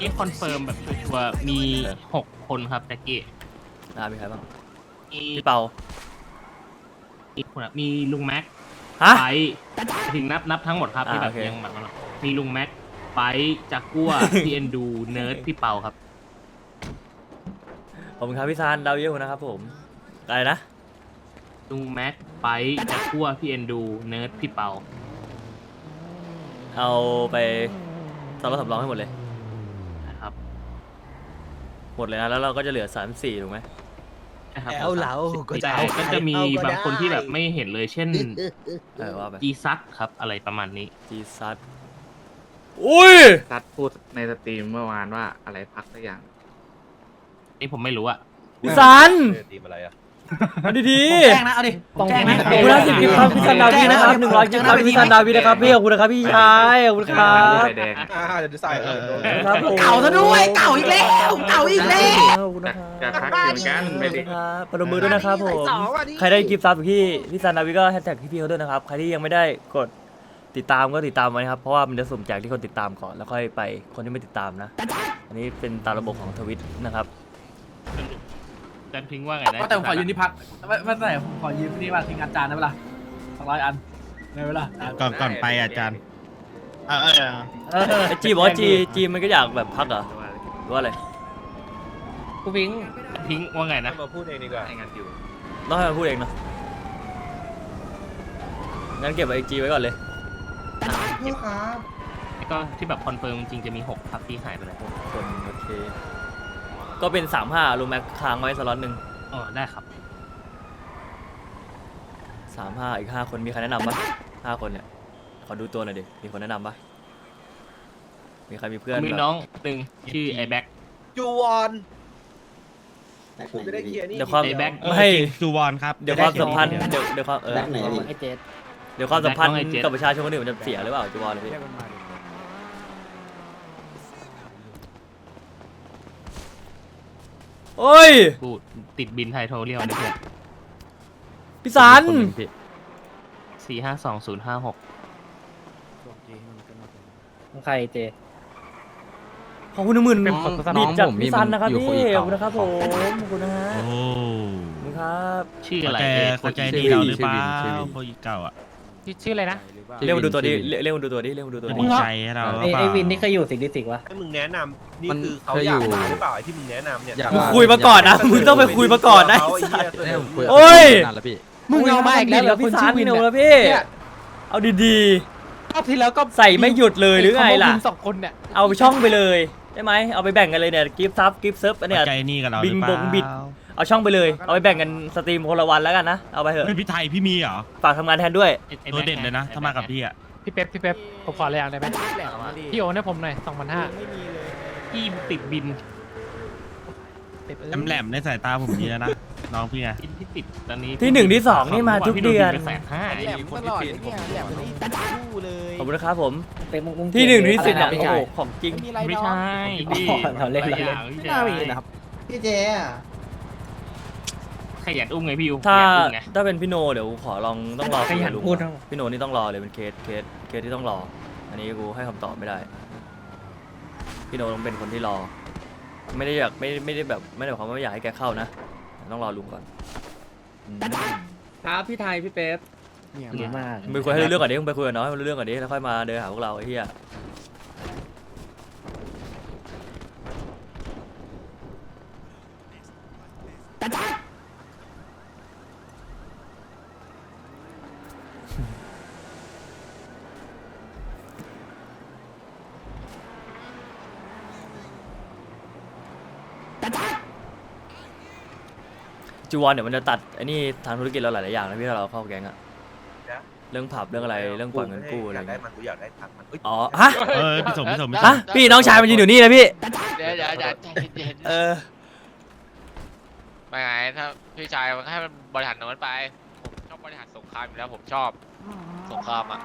นี่คอนเฟิร์มแบบชัวร์ๆมีหกคนครับแจ็คกี้อ่ามีใครบ้างมีพี่เปาอีกคนอะมีลุงแม็กฮะ ไปถึงนับนับทั้งหมดครับอ่าที่แบบโอเค ยังแบบนั้นมีลุงแม็กไปจากกัวพี่เอ็นดูเนิร์ดพี่เปาครับ ขอบคุณครับพี่ซานดาวเยอะนะครับผมอะไรนะลุงแม็กไปจากกัวพี่เอ็นดูเนิร์ดพี่เปาเอาไปสำรองสำรองให้หมดเลยนะครับ หมดเลยนะแล้วเราก็จะเหลือสามสี่ถูกไหมนะครับเอาเหลาก็จะแต่ก็จะมีบางคนที่แบบไม่เห็นเลยเช่นเออว่าไปจีซักครับอะไรประมาณนี้ จีซัดอุ้ยซัดพูดในสตรีมเมื่อวานว่าอะไรพักสักอย่างนี่ผมไม่รู้อะพี่ซันทีมอะไรอะ มาดีดีแจ้งนะ เอาดิแจ้งนะขอบคุณนะสิบกิฟต์ครับพี่ซันดาวีนะครับหนึ่งร้อยกิฟต์ครับพี่ซันดาวีนะครับพี่ขอบคุณนะครับพี่ชายขอบคุณครับไฟแดงอ่าเดี๋ยวจะใส่เออ ครับผมเก่าซะด้วยเก่าอีกแล้วเก่าอีกแล้ว ขอบคุณจะนะครับจะพักอยู่เหมือนกันไม่ได้ ครับปรบมือด้วยนะครับผมสองวันนี้ใครได้กิฟต์ซับพี่พี่ซันดาวีก็แฮชแท็กพี่ๆเขาด้วยนะครับใครที่ยังไม่ได้กดติดตามก็ติดตามไว้นะครับเพราะว่ามันจะสุ่มแจกที่คนติดตามก่อนแล้วค่อยไปคนที่ไม่ติดตามนะ อันนี้เป็นตามระบบของทวิตนะครับ จันพิงว่าไงนะว่าแต่ผมขอยืนที่พักไม่ไม่ใส่ผมขอยืนที่ว่าทิ้งอาจารย์ได้เวลาสองร้อยอันได้เวลาก่อนก่อนไปอาจารย์ เออเออเออไอจีบอกว่าจีจีมันก็อยากแบบพักเหรอหรือว่าอะไรกูพิงพิงว่าไงนะมาพูดเองดีกว่าให้งานอยู่ต้องให้มันพูดเองเนาะงั้นเก็บไอจีไว้ก่อนเลยก็ที่แบบคอนเฟิร์มจริงๆจะมีหกครับที่หายไปแล้วคนโอเค ก็เป็นสามห้ารูแม็กค้างไว้สล็อตหนึ่งอ๋อได้ครับ สามห้าอีกห้าคนมีใครแนะนำปะห้าคนเนี่ยขอดูตัวหน่อยดิมีคนแนะนำปะมีใครมีเพื่อนมีแบบน้องหนึ่งชื่อไอแบ็กจูวอนผมจะได้เคลียร์นี่เดี๋ยวความไอ้แบ็ค ไม่ จูวอนครับเดี๋ยวความสัมพันธ์เดี๋ยวเดี๋ยวความเออแบ็คไหนพี่ ไอเจ็ดเดี๋ยวความสัมพันธ์แบ็คน้องไอ้เจ็ด กับประชาชนคนอื่นมันจะเสียหรือเปล่าจูวอนเลยพี่ โอ้ย กูติดบินไทยโทรเรียลนี่เพื่อนพี่สัน สี่ห้าสองศูนย์ห้าหกใครเจ ขอบคุณหนึ่งหมื่นเป็นของบิดจากน้องผมพี่สันนะครับอยู่พี่คนอีกขอบคุณนะครับผมขอบคุณนะฮะโอ้ขอบคุณครับ ชื่อเข้าอะไรใจเอ่ยเข้าใจชื่ดีอเราหรือเปล่าชื่อวินโปรเก่าอะ ชื่ออะไรนะ เรียกมาดูตัวดิเรียกเรียกมาดูตัวดิเรียกมาดูตัวจะดิดีใจให้เราหรือเปล่าไอวินนี่เคยอยู่สิงดิสิกวะ ให้มึงแนะนำนี่มันคือเขาเคยอยากอยู่มาหรือเปล่าไอ้ที่มึงแนะนำเนี่ยอยากกูคุยมาก่อนนะมึงต้องไปคุยมาก่อนนะ เขาไอ้เหี้ยเสนอโอ้ย นานแล้วพี่มึงเอามาอีกแล้วเหรอพี่คนสัชื่อนวินเดี๋ยวเนี่ยแล้วพี่ เนี่ยเอาดีรอบที่แล้วก็ๆ ใส่ไม่หยุดเลยหรือไงล่ะสองคนเนี่ยเอาไปช่องไปเลยได้ไหมเอาไปแบ่งกันเลยเนี่ยกิฟต์ซับกิฟต์เซิร์ฟอันเนี้ยเข้าใจนี่กับเราหรือเปบิล่างบงบิด เอาช่องไปเลย เอาไปแบ่งกันสตรีมคนละวันแล้วกันนะ เอาไปเถอะเฮ้ยพี่ไทยพี่มีเหรอฝากทำงานแทนด้วยไอ้ไอ้ตัวแบ็คเด่นเลยนะถ้ามากับพี่อะพี่เป๊ปพี่เป๊ปผมขออะไรอย่างได้ไหมพี่โอนให้ผมหน่อยสองพันห้าที่ติดบินแหลมแหลมในสายตาผมดีแล้วนะน้องพี่ไงบินที่ติดตอนนี้ที่หนึ่งที่สองนี่มาทุกเดือนแสนห้าแหลมตลอดเนี่ยแหลมนี่คู่เลยขอบคุณนะครับผมเป็นมุงที่หนึ่งที่สิบเนี่ยโอ้โหของจริงไม่ใช่พี่เราเล่นหเรายเล่นอย่างไม่พี่น่ามีชายนะครับพี่เจอะ ขยันอุ้มไงพี่ยูถ้าขยันอุ้มไง ถ้าเป็นพี่โนเดี๋ยวขอลองต้องรอขยันคุกับลุงพูดก่อนพี่โนนี่ต้องรอเลยเป็นเคสเคสเคสที่ต้องรอ อันนี้กูให้คำตอบไม่ได้ พี่โนต้องเป็นคนที่รอ ไม่ได้อยากไม่ไม่ได้แบบไม่ได้หมายความว่าไม่อยากให้แกเข้านะแต่ต้องรอลุงก่อนอืมครับพี่ไทยพี่เป๊ปดีมากมึงไปคุยให้รู้เรื่องก่อนดิมึงไปคุยกับน้องให้มันรู้เรื่องก่อนดิแล้วค่อยมาเดินหาพวกเราไอ้เหี้ย จูวอนเดี๋ยวมันจะตัดไอ้นี่ทางธุรกิจเราหลายๆอย่างนะพี่ถ้าเราเข้าแก๊งอะเรื่องผับเรื่องอะไรเรื่องปล่อยเงินกู้อะไรอยากได้เงี้ยมันกูอยากได้ทักมันเอ้ยอ๋อฮะเออพี่สมพี่สมพี่สฮะมพี่น้องชายมันยืนอยู่นี่นะพี่เดี๋ยวเดี๋ยวเดี๋ยวใจเย็นเออๆไม่ไงถ้าพี่ชายมันให้มันบริหารตรงนั้นไปผมชอบบริหารสงครามอยู่แล้วผมชอบสงครามอะ